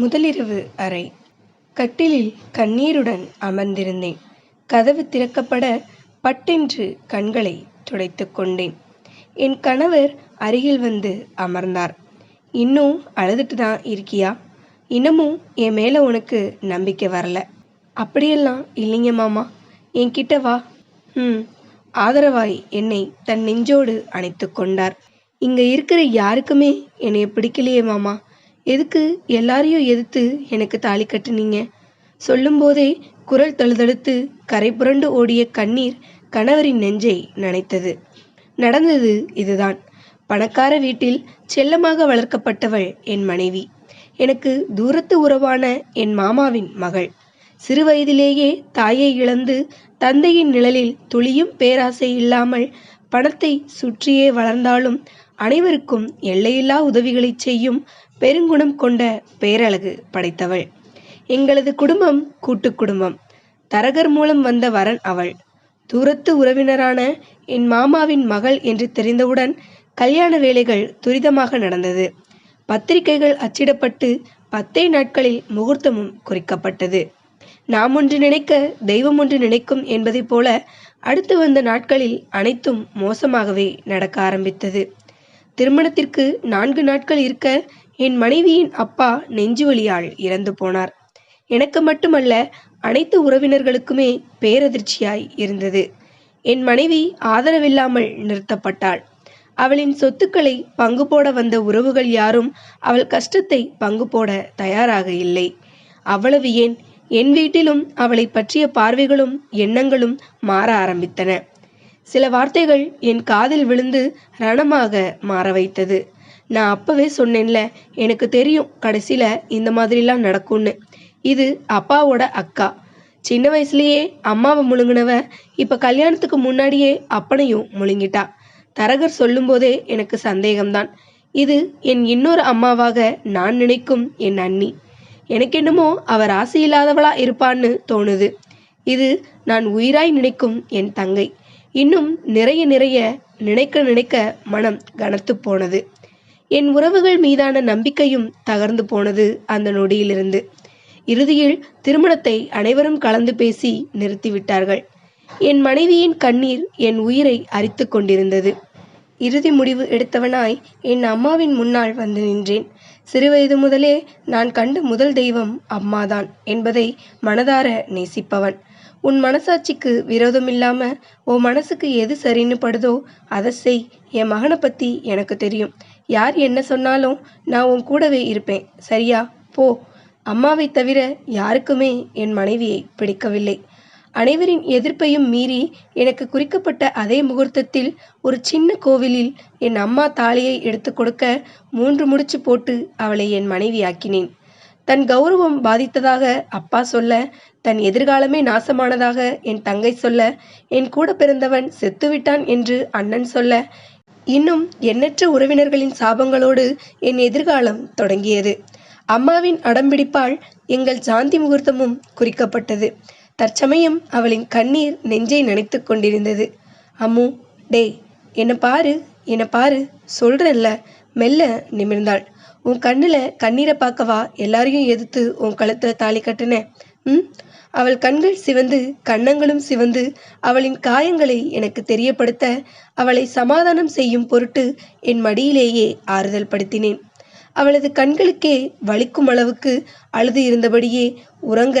முதலிரவு அறை. கட்டிலில் கண்ணீருடன் அமர்ந்திருந்தேன். கதவு திறக்கப்பட பட்டென்று கண்களை துடைத்துக் கொண்டேன். என் கணவர் அருகில் வந்து அமர்ந்தார். இன்னும் அழுதுட்டு தான் இருக்கியா? இன்னமும் என் மேலே உனக்கு நம்பிக்கை வரல. அப்படியெல்லாம் இல்லைங்க மாமா. என்கிட்ட வா. ம். ஆதரவாய் என்னை தன் நெஞ்சோடு அணைத்து கொண்டார். இங்கே இருக்கிற யாருக்குமே என்னை பிடிக்கலையே மாமா. எதுக்கு எல்லாரையும் எதிர்த்து எனக்கு தாலி கட்டுனீங்க? சொல்லும்போதே குரல் தழுதழுத்து கரை புரண்டு ஓடிய கண்ணீர் கணவரின் நெஞ்சை நனைத்தது. நடந்தது இதுதான். பணக்கார வீட்டில் செல்லமாக வளர்க்கப்பட்டவள் என் மனைவி. எனக்கு தூரத்து உறவான என் மாமாவின் மகள். சிறு வயதிலேயே தாயை இழந்து தந்தையின் நிழலில் துளியும் பேராசை இல்லாமல் பணத்தை சுற்றியே வளர்ந்தாலும் அனைவருக்கும் எல்லையில்லா உதவிகளை செய்யும் பெருங்குணம் கொண்ட பேரழகு படைத்தவள். எங்களது குடும்பம் கூட்டு குடும்பம். தரகர் மூலம் வந்த வரன் அவள். தூரத்து உறவினரான என் மாமாவின் மகள் என்று தெரிந்தவுடன் கல்யாண வேலைகள் துரிதமாக நடந்தது. பத்திரிகைகள் அச்சிடப்பட்டு பத்தே நாட்களில் முகூர்த்தமும் குறிக்கப்பட்டது. நாம் ஒன்று நினைக்க தெய்வம் ஒன்று நினைக்கும் என்பதைப் போல அடுத்து வந்த நாட்களில் அனைத்தும் மோசமாகவே நடக்க ஆரம்பித்தது. திருமணத்திற்கு நான்கு நாட்கள் இருக்க என் மனைவியின் அப்பா நெஞ்சுவலியால் இறந்து போனார். எனக்கு மட்டுமல்ல அனைத்து உறவினர்களுக்குமே பேரதிர்ச்சியாய் இருந்தது. என் மனைவி ஆதரவில்லாமல் நிறுத்தப்பட்டாள். அவளின் சொத்துக்களை பங்கு போட வந்த உறவுகள் யாரும் அவள் கஷ்டத்தை பங்கு போட தயாராக இல்லை. அவ்வளவு ஏன்? என் வீட்டிலும் அவளை பற்றிய பார்வைகளும் எண்ணங்களும் மாற ஆரம்பித்தன. சில வார்த்தைகள் என் காதில் விழுந்து ரணமாக மாற வைத்தது. நான் அப்பவே சொன்னேன்ல எனக்கு தெரியும் கடைசியில் இந்த மாதிரிலாம் நடக்கும்னு. இது அப்பாவோட அக்கா. சின்ன வயசுலேயே அம்மாவை முழுங்கினவ இப்போ கல்யாணத்துக்கு முன்னாடியே அப்பனையும் முழுங்கிட்டா. தரகர் சொல்லும்போதே எனக்கு சந்தேகம்தான். இது என் இன்னொரு அம்மாவாக நான் நினைக்கும் என் அண்ணி. எனக்கு என்னமோ அவர் ஆசை இல்லாதவளா இருப்பான்னு தோணுது. இது நான் உயிராய் நினைக்கும் என் தங்கை. இன்னும் நிறைய நிறைய நினைக்க நினைக்க மனம் கனத்து போனது. என் உறவுகள் மீதான நம்பிக்கையும் தகர்ந்து போனது அந்த நொடியிலிருந்து. இறுதியில் திருமணத்தை அனைவரும் கலந்து பேசி நிறுத்திவிட்டார்கள் என் மனைவியின் கண்ணீர் என் உயிரை அரித்து கொண்டிருந்தது. இறுதி முடிவு எடுத்தவனாய் என் அம்மாவின் முன்னால் வந்து நின்றேன். சிறுவயது முதலே நான் கண்ட முதல் தெய்வம் அம்மாதான் என்பதை மனதார நேசிப்பவன். உன் மனசாட்சிக்கு விரோதம் இல்லாமல் உன் மனசுக்கு எது சரின்னு படுதோ அதை செய். என் மகனை பற்றி எனக்கு தெரியும். யார் என்ன சொன்னாலும் நான் உன் கூடவே இருப்பேன். சரியா? போ. அம்மாவை தவிர யாருக்குமே என் மனைவியை பிடிக்கவில்லை. அனைவரின் எதிர்ப்பையும் மீறி எனக்கு குறிக்கப்பட்ட அதே முகூர்த்தத்தில் ஒரு சின்ன கோவிலில் என் அம்மா தாலியை எடுத்து கொடுக்க மூன்று முடிச்சு போட்டு அவளை என் மனைவியாக்கினேன். தன் கௌரவம் பாதித்ததாக அப்பா சொல்ல தன் எதிர்காலமே நாசமானதாக என் தங்கை சொல்ல என் கூட பிறந்தவன் செத்துவிட்டான் என்று அண்ணன் சொல்ல இன்னும் எண்ணற்ற உறவினர்களின் சாபங்களோடு என் எதிர்காலம் தொடங்கியது. அம்மாவின் அடம்பிடிப்பால் எங்கள் சாந்தி முகூர்த்தமும் குறிக்கப்பட்டது. தற்சமயம் அவளின் கண்ணீர் நெஞ்சை நினைத்து கொண்டிருந்தது. அம்மு டேய் என்னை பாரு என்னை பாரு சொல்கிறல்ல மெல்ல நிமிர்ந்தாள். உன் கண்ணில் கண்ணீரை பார்க்கவா எல்லாரையும் எதிர்த்து உன் கழுத்தில் தாலி கட்டுனேன் ம்? அவள் கண்கள் சிவந்து கன்னங்களும் சிவந்து அவளின் காயங்களை எனக்கு தெரியப்படுத்த அவளை சமாதானம் செய்யும் பொருட்டு என் மடியிலேயே ஆறுதல் படுத்தினேன். அவளது கண்களுக்கே வலிக்கும் அளவுக்கு அழுது இருந்தபடியே உறங்க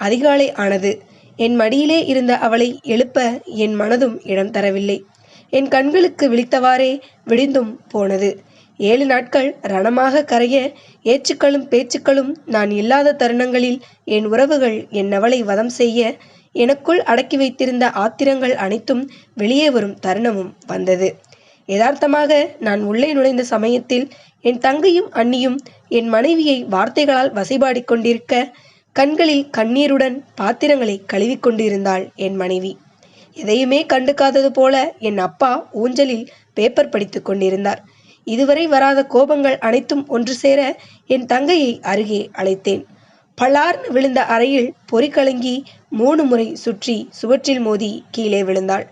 அதிகாலை ஆனது. என் மடியிலே இருந்த அவளை எழுப்ப என் மனதும் இடம் தரவில்லை. என் கண்களுக்கு விழித்தவாறே விடிந்தும் போனது. ஏழு நாட்கள் ரணமாக கரைய ஏச்சுக்களும் பேச்சுக்களும் நான் இல்லாத தருணங்களில் என் உறவுகள் என் அவளை வதம் செய்ய எனக்குள் அடக்கி வைத்திருந்த ஆத்திரங்கள் அனைத்தும் வெளியே வரும் தருணமும் வந்தது. யதார்த்தமாக நான் உள்ளே நுழைந்த சமயத்தில் என் தங்கையும் அண்ணியும் என் மனைவியை வார்த்தைகளால் வசைபாடிக் கொண்டிருக்க கண்களில் கண்ணீருடன் பாத்திரங்களை கழுவிக்கொண்டிருந்தாள் என் மனைவி. எதையுமே கண்டுக்காதது போல என் அப்பா ஊஞ்சலில் பேப்பர் படித்துக் கொண்டிருந்தார். இதுவரை வராத கோபங்கள் அனைத்தும் ஒன்று சேர என் தங்கையை அருகே அழைத்தேன். பலார்னு விழுந்த அறையில் பொறிக்கலங்கி மூணு முறை சுற்றி சுவற்றில் மோதி கீழே விழுந்தாள்.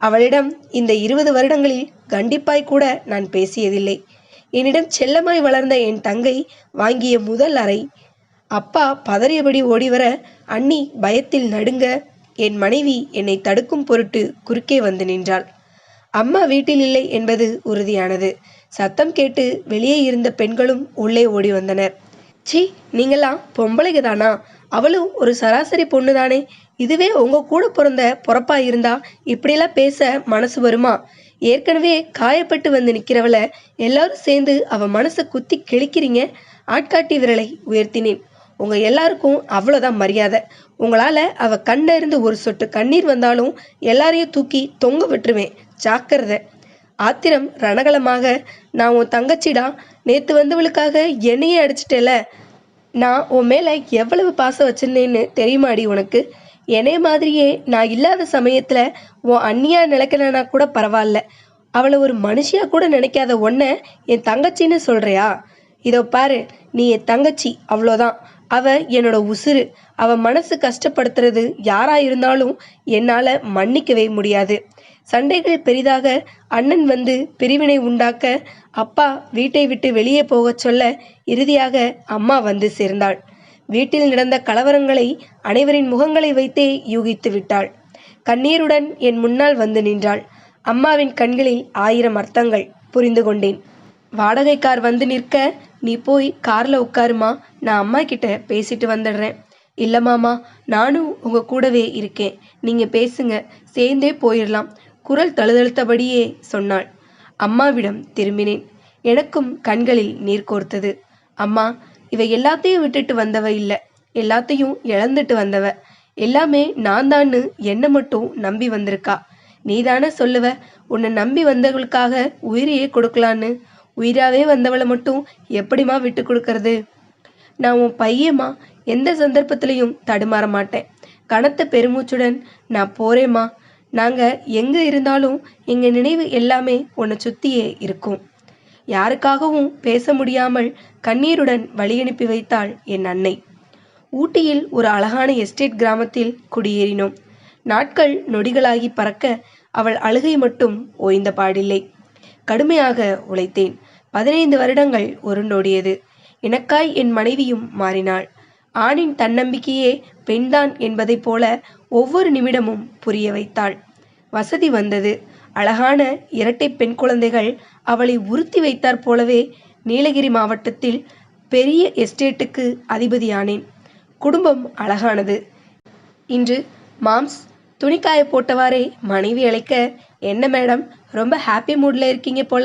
அவளிடம் இந்த இருபது வருடங்களில் கண்டிப்பாய் கூட நான் பேசியதில்லை. என்னிடம் செல்லமாய் வளர்ந்த என் தங்கை வாங்கிய முதல் அறை. அப்பா பதறியபடி ஓடிவர அண்ணி பயத்தில் நடுங்க என் மனைவி என்னை தடுக்கும் பொருட்டு குறுக்கே வந்து நின்றாள். அம்மா வீட்டில் இல்லை என்பது உறுதியானது. சத்தம் கேட்டு வெளியே இருந்த பெண்களும் உள்ளே ஓடி வந்தனர். சி நீங்களாம் பொம்பளைங்க தானா அவளும் ஒரு சராசரி பொண்ணு தானே இதுவே உங்க கூட பிறந்த பொறப்பா இருந்தா இப்படியெல்லாம் பேச மனசு வருமா? ஏற்கனவே காயப்பட்டு வந்து நிக்கிறவள எல்லாரும் சேர்ந்து அவ மனசை குத்தி கிழிக்கிறீங்க? ஆட்காட்டி விரலை உயர்த்தினேன். உங்க எல்லாருக்கும் அவ்வளோதான் மரியாதை. உங்களால அவ கண்ணிருந்து ஒரு சொட்டு கண்ணீர் வந்தாலும் எல்லாரையும் தூக்கி தொங்க விட்டுருவேன். ஜாக்கிரதை. ஆத்திரம் ரணகலமாக நான் உன் தங்கச்சிடா நேற்று வந்தவளுக்காக என்னையே அடிச்சிட்டேல? நான் உன் மேலே எவ்வளவு பாசம் வச்சிருந்தேன்னு தெரியுமாடி உனக்கு? என்னைய மாதிரியே நான் இல்லாத சமயத்தில் உன் அண்ணியா நினைக்கலனா கூட பரவாயில்ல. அவளை ஒரு மனுஷியா கூட நினைக்காத ஒன்றை என் தங்கச்சின்னு சொல்கிறியா இதோ பாரு நீ என் தங்கச்சி அவ்வளோதான். அவ என்னோட உசுரு அவ மனசு கஷ்டப்படுத்துறது யாரா இருந்தாலும் என்னால் மன்னிக்கவே முடியாது. சண்டைகள் பெரிதாக அண்ணன் வந்து பிரிவினை உண்டாக்க அப்பா வீட்டை விட்டு வெளியே போகச் சொல்ல இறுதியாக அம்மா வந்து சேர்ந்தாள். வீட்டில் நடந்த கலவரங்களை அனைவரின் முகங்களை வைத்தே யூகித்து விட்டாள். கண்ணீருடன் என் முன்னால் வந்து நின்றாள். அம்மாவின் கண்களில் ஆயிரம் அர்த்தங்கள் புரிந்து கொண்டேன். வாடகை கார் வந்து நிற்க நீ போய் கார்ல உட்காருமா நான் அம்மா கிட்ட பேசிட்டு வந்துடுறேன். இல்ல மாமா நானும் உங்க கூடவே இருக்கேன். நீங்க பேசுங்க சேர்ந்தே போயிடலாம். குரல் தழுதழுத்தபடியே சொன்னாள். அம்மாவிடம் திரும்பினேன். எனக்கும் கண்களில் நீர் கோர்த்தது. அம்மா இவ எல்லாத்தையும் விட்டுட்டு வந்தவ இல்லை. எல்லாத்தையும் இழந்துட்டு வந்தவ. எல்லாமே நான் தான்னு என்ன மட்டும் நம்பி வந்திருக்கா. நீதானே சொல்லுவ உன்னை நம்பி வந்தவர்களுக்காக உயிரையே கொடுக்கலான்னு. உயிராவே வந்தவளை மட்டும் எப்படிம்மா விட்டு கொடுக்கறது? நான் உன் பையம்மா எந்த சந்தர்ப்பத்திலையும் தடுமாற மாட்டேன். கனத்த பெருமூச்சுடன் நான் போறேம்மா. நாங்க எங்க இருந்தாலும் எங்க நினைவு எல்லாமே உன்னை சுத்தியே இருக்கும். யாருக்காகவும் பேச முடியாமல் கண்ணீருடன் வழியனுப்பி வைத்தாள் என் அன்னை. ஊட்டியில் ஒரு அழகான எஸ்டேட் கிராமத்தில் குடியேறினோம். நாட்கள் நொடிகளாகி பறக்க அவள் அழுகை மட்டும் ஓய்ந்த பாடில்லை. கடுமையாக உழைத்தேன். பதினைந்து வருடங்கள் உருண்டோடியது. எனக்காய் என் மனைவியும் மாறினாள். ஆணின் தன்னம்பிக்கையே பெண்தான் என்பதைப் போல ஒவ்வொரு நிமிடமும் புரிய வைத்தாள். வசதி வந்தது. அழகான இரட்டை பெண் குழந்தைகள் அவளை உறுத்தி வைத்தாற் போலவே நீலகிரி மாவட்டத்தில் பெரிய எஸ்டேட்டுக்கு அதிபதியானேன். குடும்பம் அழகானது. இன்று மாம்ஸ் துணிக்காய போட்டவாறே மனைவி அழைக்க என்ன மேடம் ரொம்ப ஹாப்பி மூடில் இருக்கீங்க போல?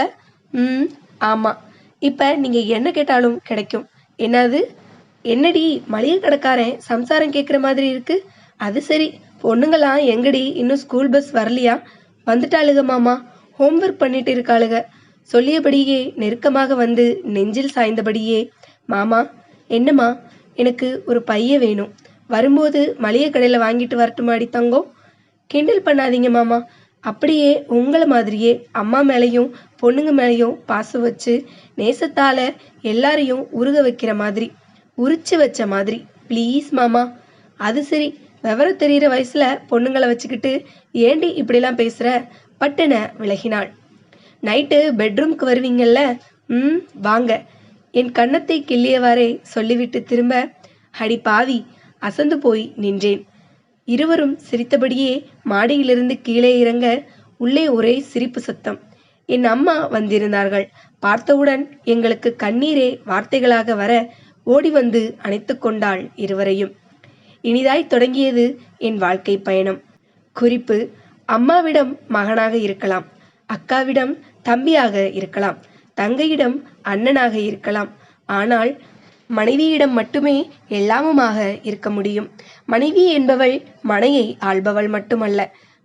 ம் ஆமாம் இப்போ நீங்கள் என்ன கேட்டாலும் கிடைக்கும். என்னது? என்னடி மளிகை கடைக்காரன் சம்சாரம் கேட்குற மாதிரி இருக்கு? அது சரி. பொண்ணுங்களாம் எங்கடி இன்னும் ஸ்கூல் பஸ் வரலையா? வந்துட்டாளுக மாமா. ஹோம்ஒர்க் பண்ணிட்டு இருக்காளுக. சொல்லியபடியே நெருக்கமாக வந்து நெஞ்சில் சாய்ந்தபடியே மாமா என்னம்மா? எனக்கு ஒரு பைய வேணும். வரும்போது மளிகை கடையில் வாங்கிட்டு வரட்டுமாடி தங்கம்? கிண்டல் பண்ணாதீங்க மாமா. அப்படியே உங்களை மாதிரியே அம்மா மேலேயும் பொண்ணுங்க மேலேயும் பாசம் வச்சு நேசத்தால் எல்லாரையும் உருக வைக்கிற மாதிரி உரிச்சு வச்ச மாதிரி. ப்ளீஸ் மாமா. அது சரி விவரம் தெரிகிற வயசில் பொண்ணுங்களை வச்சுக்கிட்டு ஏண்டி இப்படிலாம் பேசுகிற பட்டுன விலகினாள். நைட்டு பெட்ரூம்க்கு வருவீங்கள்ல ம் வாங்க. என் கன்னத்தை கிள்ளியவாறே சொல்லிவிட்டு திரும்ப அடி பாவி அசந்து போய் நின்றேன். இருவரும் சிரித்தபடியே மாடியிலிருந்து கீழே இறங்க உள்ளே ஒரே சிரிப்பு சத்தம். என் அம்மா வந்திருந்தார்கள். பார்த்தவுடன் எங்களுக்கு கண்ணீரே வார்த்தைகளாக வர ஓடி வந்து அணைத்து கொண்டாள் இருவரையும். இனிதாய் தொடங்கியது என் வாழ்க்கை பயணம். குறிப்பு அம்மாவிடம் மகனாக இருக்கலாம் அக்காவிடம் தம்பியாக இருக்கலாம் தங்கையிடம் அண்ணனாக இருக்கலாம். ஆனால் மனைவியிடம் மட்டுமே எல்லாமுமாக இருக்க முடியும். மனைவி என்பவள் மனையை ஆள்பவள் மட்டுமல்ல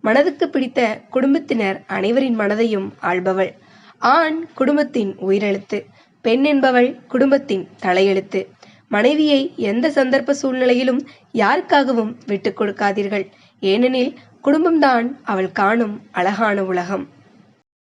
மனதுக்கு பிடித்த குடும்பத்தினர் அனைவரின் மனதையும் ஆள்பவள். ஆண் குடும்பத்தின் உயிரெழுத்து பெண் என்பவள் குடும்பத்தின் தலையெழுத்து. மனைவியை எந்த சந்தர்ப்ப சூழ்நிலையிலும் யாருக்காகவும் விட்டு கொடுக்காதீர்கள். ஏனெனில் குடும்பம்தான் அவள் காணும் அழகான உலகம்.